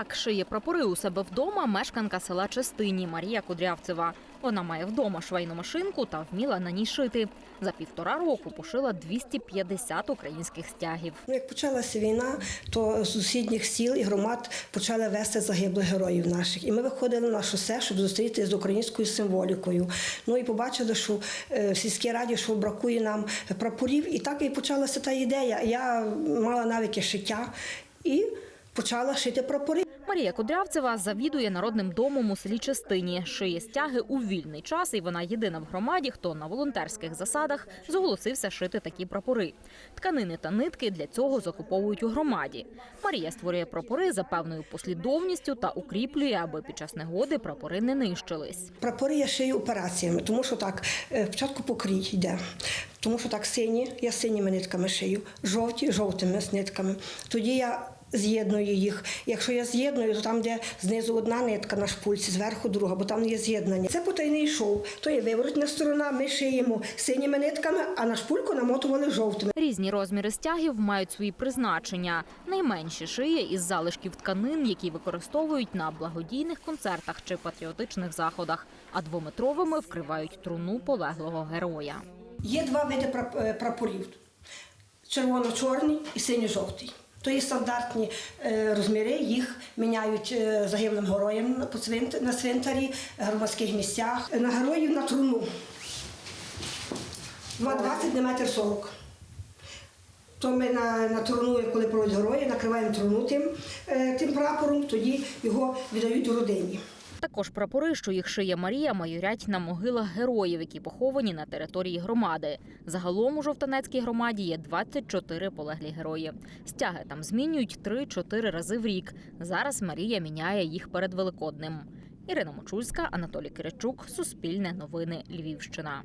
Так шиє прапори у себе вдома мешканка села Чистині Марія Кудрявцева. Вона має вдома швейну машинку та вміла на ній шити. За півтора року пошила 250 українських стягів. Ну, як почалася війна, то з сусідніх сіл і громад почали вести загиблих героїв наших. І ми виходили на шосе, щоб зустрітися з українською символікою. Ну і побачили, що е, в сільській раді, що бракує нам прапорів. І так і почалася та ідея. Я мала навики шиття і почала шити прапори. Марія Кудрявцева завідує народним домом у селі Чистині. Шиє стяги у вільний час, і вона єдина в громаді, хто на волонтерських засадах зголосився шити такі прапори. Тканини та нитки для цього закуповують у громаді. Марія створює прапори за певною послідовністю та укріплює, аби під час негоди прапори не нищились. Прапори я шию операціями, тому що так, е, спочатку покрій йде. Тому що так сині, я синіми нитками шию, жовті жовтими з нитками. Тоді я з'єдную їх. Якщо я з'єдную, то там, де знизу одна нитка на шпульці, зверху друга, бо там є з'єднання. Це потайний шов. То є виворотна сторона, ми шиємо синіми нитками, а на шпульку намотували жовтими. Різні розміри стягів мають свої призначення. Найменші шиє із залишків тканин, які використовують на благодійних концертах чи патріотичних заходах, а двометровими вкривають труну полеглого героя. Є два види е, прапорів: червоно-чорний і синьо-жовтий. То є стандартні е, розміри, їх міняють е, загиблим героям на- цвинтарі, громадських місцях. На героїв на труну. 20 на метр 40. То ми на, на труну, коли проводять герої, накриваємо труну тим, е, тим прапором, тоді його віддають родині. Також прапори, що їх шиє Марія, майорять на могилах героїв, які поховані на території громади. Загалом у Жовтанецькій громаді є 24 полеглі герої. Стяги там змінюють 3-4 рази в рік. Зараз Марія міняє їх перед Великодним. Ірина Мочульська, Анатолій Киричук, Суспільне новини, Львівщина.